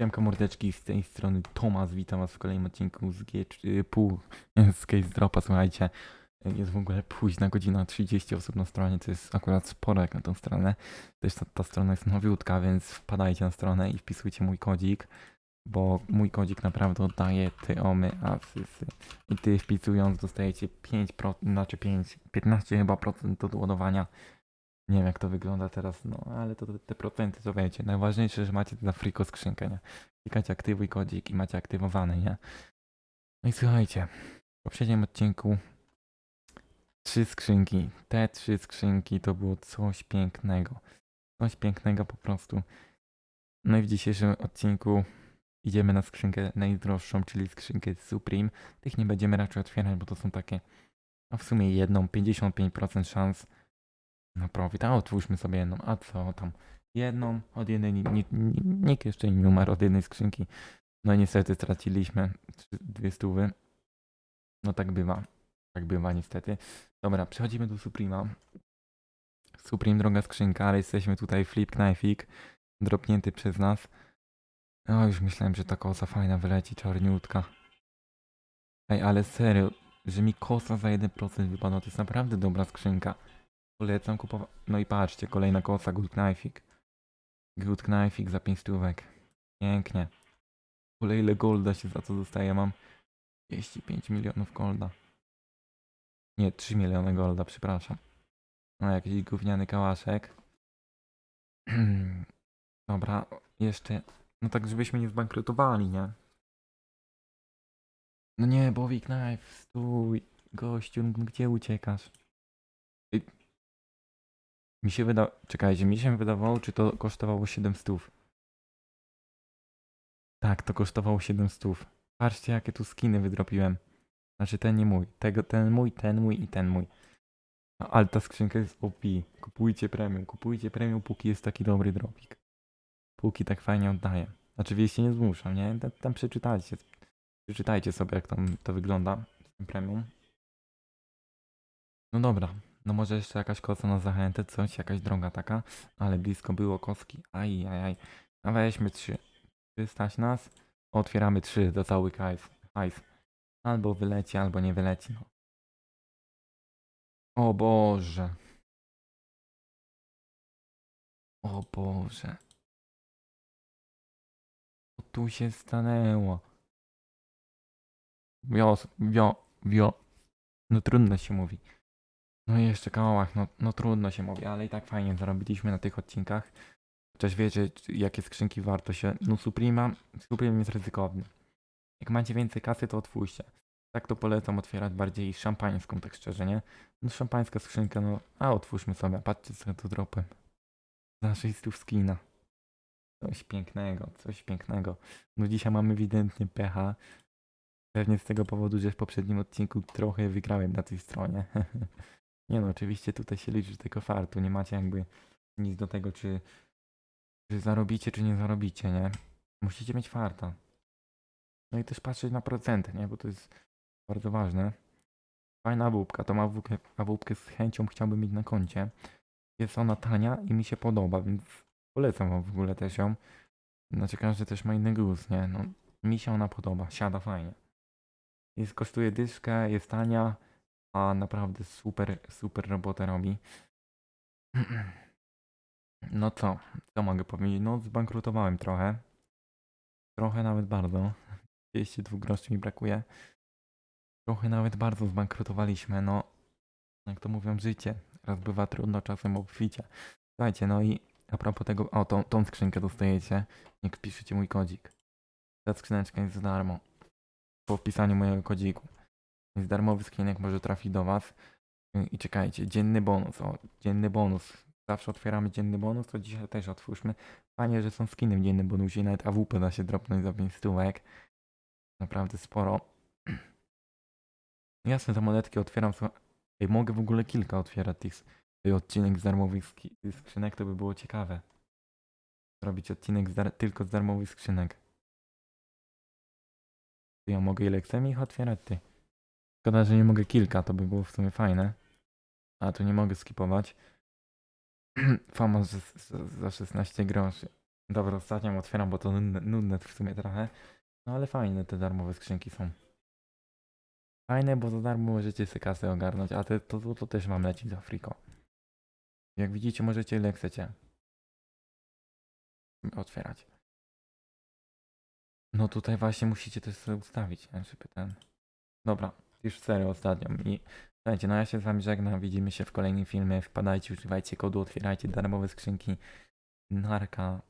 Siemka mordeczki, z tej strony Tomas, witam was w kolejnym odcinku z G pół z Case Dropa, słuchajcie. Jest w ogóle późna godzina 30 osób na stronie, to jest akurat sporo jak na tą stronę. Też ta, ta strona jest nowiutka, więc wpadajcie na stronę i wpisujcie mój kodzik, bo mój kodzik naprawdę oddaje ty omy asysy. I ty wpisując dostajecie 5%, znaczy 5, 15 chyba procent do ładowania. Nie wiem jak to wygląda teraz, no ale to, te procenty to wiecie. Najważniejsze, że macie na friko skrzynkę, nie? Klikacie aktywuj kodzik i macie aktywowany, nie? No i słuchajcie, w poprzednim odcinku trzy skrzynki. Te trzy skrzynki to było coś pięknego. Coś pięknego po prostu. No i w dzisiejszym odcinku idziemy na skrzynkę najdroższą, czyli skrzynkę Supreme. Tych nie będziemy raczej otwierać, bo to są takie, no w sumie jedną, 55% szans na profit. A otwórzmy sobie jedną, a co tam? Jedną, od jednej, ni- ni- ni- nikt jeszcze nie umarł od jednej skrzynki. No niestety straciliśmy dwie stówy. No tak bywa. Tak bywa niestety. Dobra, przechodzimy do Suprema. Supreme droga skrzynka, ale jesteśmy tutaj flip knife'ik, dropnięty przez nas. No już myślałem, że ta kosa fajna wyleci, czarniutka. Ej, ale serio, że mi kosa za 1% wypadła, to jest naprawdę dobra skrzynka. Polecam kupować. No i patrzcie, kolejna kosa, good knife'ik. Good knife'ik za 5 stówek. Pięknie. Ogóle ile golda się za to dostaje? Mam 35 milionów golda. Nie, 3 miliony golda, przepraszam. No jakiś gówniany kałaszek. Dobra, jeszcze. No tak, żebyśmy nie zbankrutowali, nie? No nie, Bowik Knife, stój. Gościu, gdzie uciekasz? Mi się wyda... Czekajcie, mi się wydawało, czy to kosztowało 7 stów. Tak, to kosztowało 7 stów. Patrzcie, jakie tu skiny wydropiłem. Znaczy ten nie mój. Tego, ten mój, ten mój i ten mój. A- Ale ta skrzynka jest OP. Kupujcie premium, kupujcie premium, póki jest taki dobry dropik. Póki tak fajnie oddaje. Oczywiście nie zmuszam, nie? Tam, tam przeczytajcie. Przeczytajcie sobie, jak tam to wygląda z tym premium. No dobra, no może jeszcze jakaś kosa na zachętę, coś, jakaś droga taka, ale blisko było koski. Aj, aj, aj. A weźmy trzy. Trzy stać nas. Otwieramy trzy do cały hajs. hajs. Albo wyleci, albo nie wyleci. No. O Boże. O Boże. Co tu się stanęło? Wios, wio, wio. No trudno się mówi. No i jeszcze kałach, no, no trudno się mówi, ale i tak fajnie zarobiliśmy na tych odcinkach. Chociaż wiecie, jakie skrzynki warto się... No Suprema, Supreme jest ryzykowny. Jak macie więcej kasy, to otwórzcie. Tak to polecam otwierać bardziej szampańską, tak szczerze, nie? No szampańska skrzynka, no... A otwórzmy sobie, patrzcie co tu. Za 600 skina. Coś pięknego, coś pięknego. No dzisiaj mamy ewidentnie pecha. Pewnie z tego powodu, że w poprzednim odcinku trochę wygrałem na tej stronie. nie no, oczywiście tutaj się liczy tylko fartu. Nie macie jakby nic do tego, czy, czy zarobicie, czy nie zarobicie, nie? Musicie mieć farta. No i też patrzeć na procenty, nie? Bo to jest bardzo ważne. Fajna awupka, tą awupkę, awupkę z chęcią chciałbym mieć na koncie. Jest ona tania i mi się podoba, więc polecam wam w ogóle też ją. Znaczy każdy też ma inny gust, nie? No, mi się ona podoba, siada fajnie. Jest, kosztuje dyszkę, jest tania, a naprawdę super, super robotę robi. No co, co mogę powiedzieć? No zbankrutowałem trochę. Trochę nawet bardzo. 32 groszy mi brakuje. Trochę nawet bardzo zbankrutowaliśmy, no. Jak to mówią, życie. Raz bywa trudno, czasem obficie. Słuchajcie, no i a propos tego, o, tą, tą skrzynkę dostajecie, jak wpiszecie mój kodzik. Ta skrzyneczka jest za darmo. Po wpisaniu mojego kodziku. Jest darmowy skinek, może trafi do was. Y, I czekajcie, dzienny bonus, o, dzienny bonus. Zawsze otwieramy dzienny bonus, to dzisiaj też otwórzmy. Fajnie, że są skiny w dziennym bonusie, nawet AWP da się dropnąć za 5 stówek. Naprawdę sporo. Jasne, te monetki otwieram. Ej, mogę w ogóle kilka otwierać tych odcinek z darmowych skrzynek, to by było ciekawe. Zrobić odcinek z tylko z darmowych skrzynek. Ja mogę ile chcę ich otwierać, ty. Szkoda, że nie mogę kilka, to by było w sumie fajne. A tu nie mogę skipować. Fama za, za, za 16 groszy. Dobra, ostatnią otwieram, bo to nudne, nudne w sumie trochę. No ale fajne te darmowe skrzynki są. Fajne, bo za darmo możecie sobie kasę ogarnąć, a te, to, to, to też mam lecieć za friko. Jak widzicie, możecie ile chcecie. Otwierać. No tutaj właśnie musicie też sobie ustawić, żeby ten... Dobra, już serio ostatnią i słuchajcie, no ja się z wami żegnam, widzimy się w kolejnym filmie, wpadajcie, używajcie kodu, otwierajcie darmowe skrzynki. Narka.